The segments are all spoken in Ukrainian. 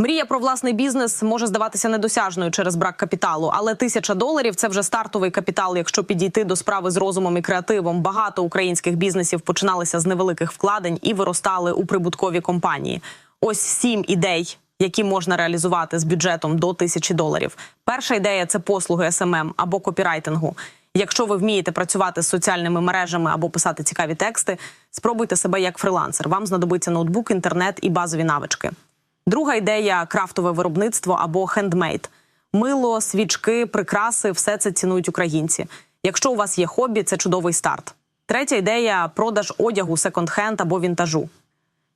Мрія про власний бізнес може здаватися недосяжною через брак капіталу, але тисяча доларів це вже стартовий капітал. Якщо підійти до справи з розумом і креативом, багато українських бізнесів починалися з невеликих вкладень і виростали у прибуткові компанії. Ось сім ідей, які можна реалізувати з бюджетом до тисячі доларів. Перша ідея це послуги СММ або копірайтингу. Якщо ви вмієте працювати з соціальними мережами або писати цікаві тексти, спробуйте себе як фрилансер. Вам знадобиться ноутбук, інтернет і базові навички. Друга ідея крафтове виробництво або хендмейд. Мило, свічки, прикраси все це цінують українці. Якщо у вас є хобі, це чудовий старт. Третя ідея продаж одягу, секонд-хенд або вінтажу.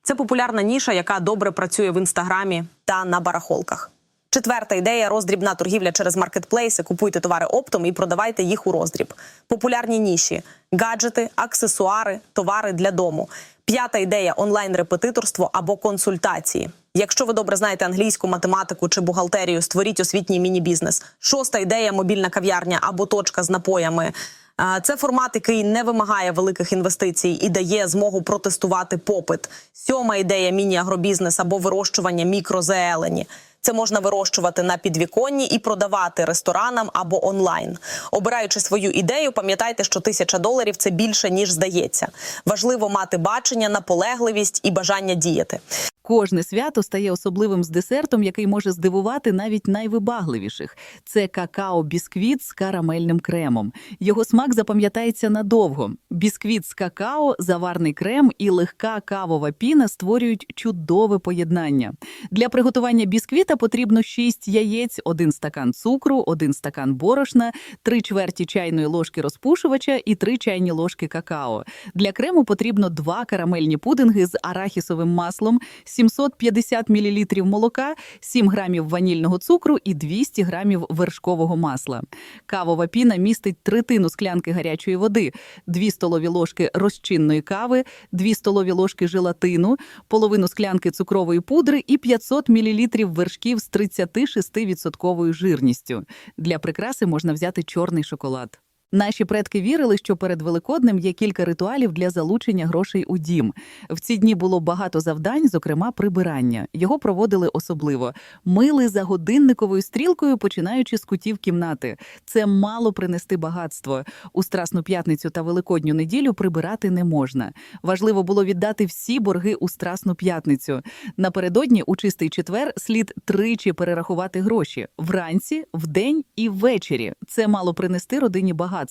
Це популярна ніша, яка добре працює в інстаграмі та на барахолках. Четверта ідея роздрібна торгівля через маркетплейси. Купуйте товари оптом і продавайте їх у роздріб. Популярні ніші, гаджети, аксесуари, товари для дому. П'ята ідея онлайн-репетиторство або консультації. Якщо ви добре знаєте англійську, математику чи бухгалтерію, створіть освітній міні-бізнес. Шоста ідея мобільна кав'ярня або точка з напоями. Це формат, який не вимагає великих інвестицій і дає змогу протестувати попит. Сьома ідея міні-агробізнес або вирощування мікрозелені. Це можна вирощувати на підвіконні і продавати ресторанам або онлайн. Обираючи свою ідею, пам'ятайте, що тисяча доларів це більше ніж здається. Важливо мати бачення, наполегливість і бажання діяти. Кожне свято стає особливим з десертом, який може здивувати навіть найвибагливіших. Це какао-бісквіт з карамельним кремом. Його смак запам'ятається надовго. Бісквіт з какао, заварний крем і легка кавова піна створюють чудове поєднання. Для приготування бісквіта потрібно 6 яєць, 1 стакан цукру, 1 стакан борошна, 3 чверті чайної ложки розпушувача і 3 чайні ложки какао. Для крему потрібно 2 карамельні пудинги з арахісовим маслом, 750 мл молока, 7 грамів ванільного цукру і 200 грамів вершкового масла. Кавова піна містить третину склянки гарячої води, 2 столові ложки розчинної кави, 2 столові ложки желатину, половину склянки цукрової пудри і 500 мл вершків з 36% жирністю. Для прикраси можна взяти чорний шоколад. Наші предки вірили, що перед Великоднем є кілька ритуалів для залучення грошей у дім. В ці дні було багато завдань, зокрема прибирання. Його проводили особливо. Мили за годинниковою стрілкою, починаючи з кутів кімнати. Це мало принести багатство. У Страсну п'ятницю та Великодню неділю прибирати не можна. Важливо було віддати всі борги у Страсну п'ятницю. Напередодні у чистий четвер слід тричі перерахувати гроші вранці, вдень і ввечері. Це мало принести родині багатство.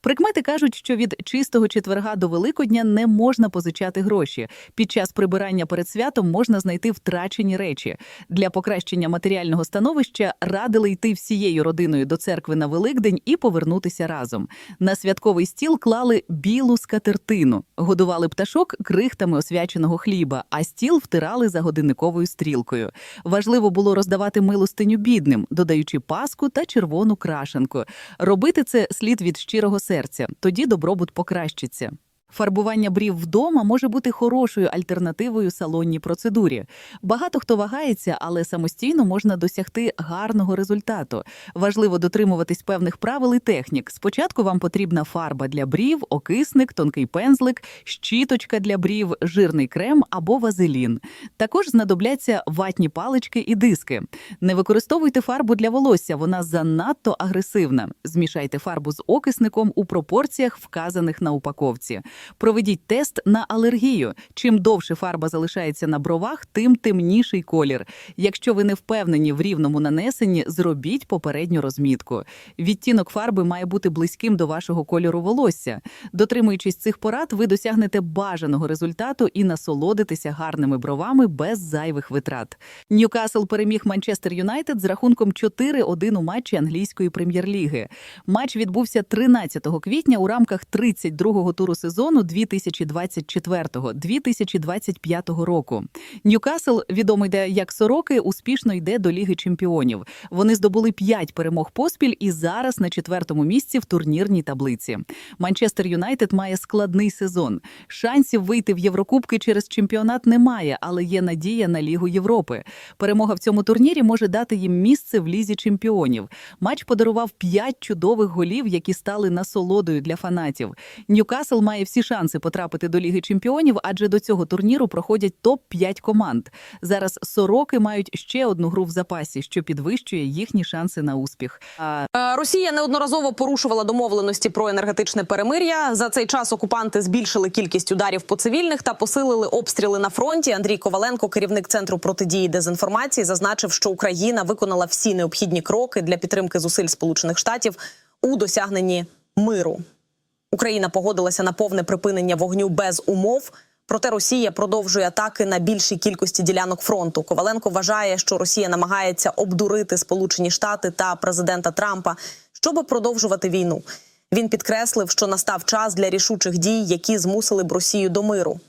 Прикмети кажуть, що від чистого четверга до Великодня не можна позичати гроші. Під час прибирання перед святом можна знайти втрачені речі. Для покращення матеріального становища радили йти всією родиною до церкви на Великдень і повернутися разом. На святковий стіл клали білу скатертину, годували пташок крихтами освяченого хліба, а стіл втирали за годинниковою стрілкою. Важливо було роздавати милостиню бідним, додаючи паску та червону крашенку. Робити це слід від щирого серця, тоді добробут покращиться. Фарбування брів вдома може бути хорошою альтернативою салонній процедурі. Багато хто вагається, але самостійно можна досягти гарного результату. Важливо дотримуватись певних правил і технік. Спочатку вам потрібна фарба для брів, окисник, тонкий пензлик, щіточка для брів, жирний крем або вазелін. Також знадобляться ватні палички і диски. Не використовуйте фарбу для волосся, вона занадто агресивна. Змішайте фарбу з окисником у пропорціях, вказаних на упаковці. Проведіть тест на алергію. Чим довше фарба залишається на бровах, тим темніший колір. Якщо ви не впевнені в рівному нанесенні, зробіть попередню розмітку. Відтінок фарби має бути близьким до вашого кольору волосся. Дотримуючись цих порад, ви досягнете бажаного результату і насолодитеся гарними бровами без зайвих витрат. Ньюкасл переміг Манчестер Юнайтед з рахунком 4-1 у матчі англійської прем'єр-ліги. Матч відбувся 13 квітня у рамках 32-го туру сезону 2024-2025 року. Ньюкасл, відомий де як сороки, успішно йде до Ліги чемпіонів. Вони здобули 5 перемог поспіль і зараз на четвертому місці в турнірній таблиці. Манчестер Юнайтед має складний сезон. Шансів вийти в Єврокубки через чемпіонат немає, але є надія на Лігу Європи. Перемога в цьому турнірі може дати їм місце в лізі чемпіонів. Матч подарував 5 чудових голів, які стали насолодою для фанатів. Ньюкасл має всі всі шанси потрапити до Ліги Чемпіонів, адже до цього турніру проходять топ-5 команд. Зараз сороки мають ще одну гру в запасі, що підвищує їхні шанси на успіх. Е, Росія неодноразово порушувала домовленості про енергетичне перемир'я. За цей час окупанти збільшили кількість ударів по цивільних та посилили обстріли на фронті. Андрій Коваленко, керівник центру протидії дезінформації, зазначив, що Україна виконала всі необхідні кроки для підтримки зусиль Сполучених Штатів у досягненні миру. Україна погодилася на повне припинення вогню без умов. Проте Росія продовжує атаки на більшій кількості ділянок фронту. Коваленко вважає, що Росія намагається обдурити Сполучені Штати та президента Трампа, щоб продовжувати війну. Він підкреслив, що настав час для рішучих дій, які змусили б Росію до миру.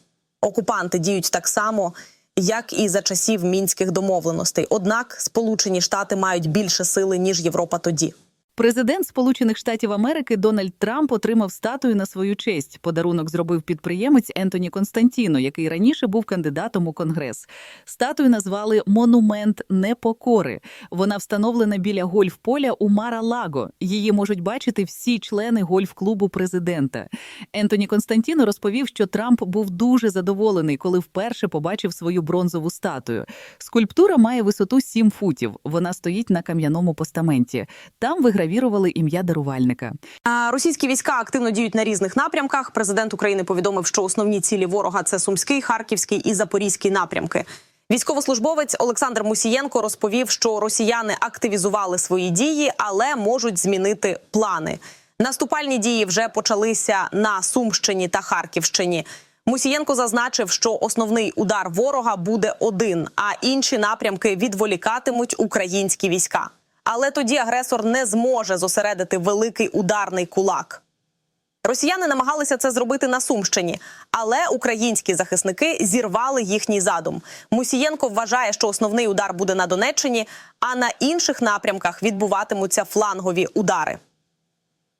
Окупанти діють так само, як і за часів мінських домовленостей. Однак Сполучені Штати мають більше сили ніж Європа тоді. Президент Сполучених Штатів Америки Дональд Трамп отримав статую на свою честь. Подарунок зробив підприємець Ентоні Константіно, який раніше був кандидатом у конгрес. Статую назвали Монумент непокори. Вона встановлена біля гольф-поля у Мара-Лаго. Її можуть бачити всі члени гольф-клубу президента. Ентоні Константіно розповів, що Трамп був дуже задоволений, коли вперше побачив свою бронзову статую. Скульптура має висоту 7 футів. Вона стоїть на кам'яному постаменті. Там вигравірували ім'я дарувальника. Російські війська активно діють на різних напрямках. Президент України повідомив, що основні цілі ворога це Сумський, Харківський і Запорізький напрямки. Військовослужбовець Олександр Мусієнко розповів, що росіяни активізували свої дії, але можуть змінити плани. Наступальні дії вже почалися на Сумщині та Харківщині. Мусієнко зазначив, що основний удар ворога буде один, а інші напрямки відволікатимуть українські війська. Але тоді агресор не зможе зосередити великий ударний кулак. Росіяни намагалися це зробити на Сумщині, але українські захисники зірвали їхній задум. Мусієнко вважає, що основний удар буде на Донеччині, а на інших напрямках відбуватимуться флангові удари.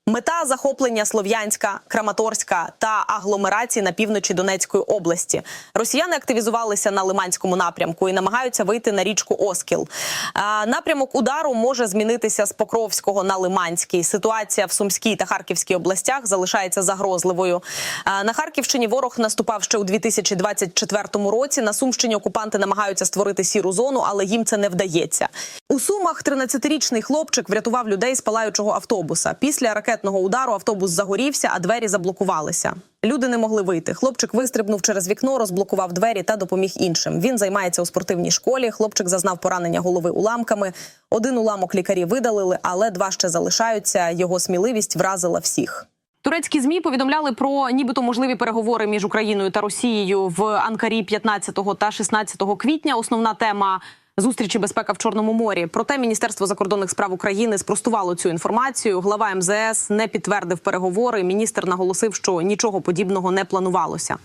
Мета захоплення Слов'янська, Краматорська та агломерації на півночі Донецької області. Росіяни активізувалися на Лиманському напрямку і намагаються вийти на річку Оскіл. Напрямок удару може змінитися з Покровського на Лиманський. Ситуація в Сумській та Харківській областях залишається загрозливою. На Харківщині ворог наступав ще у 2024 році. На Сумщині окупанти намагаються створити сіру зону, але їм це не вдається. У Сумах 13-річний хлопчик врятував людей з палаючого автобуса. Після ракетного удару автобус загорівся, а двері заблокувалися. Люди не могли вийти. Хлопчик вистрибнув через вікно, розблокував двері та допоміг іншим. Він займається у спортивній школі. Хлопчик зазнав поранення голови уламками. Один уламок лікарі видалили, але два ще залишаються. Його сміливість вразила всіх. Турецькі змі повідомляли про нібито можливі переговори між Україною та Росією в Анкарі 15 та 16 квітня. Основна тема зустрічі безпека в Чорному морі. Проте Міністерство закордонних справ України спростувало цю інформацію. Глава МЗС не підтвердив переговори. Міністр наголосив, що нічого подібного не планувалося.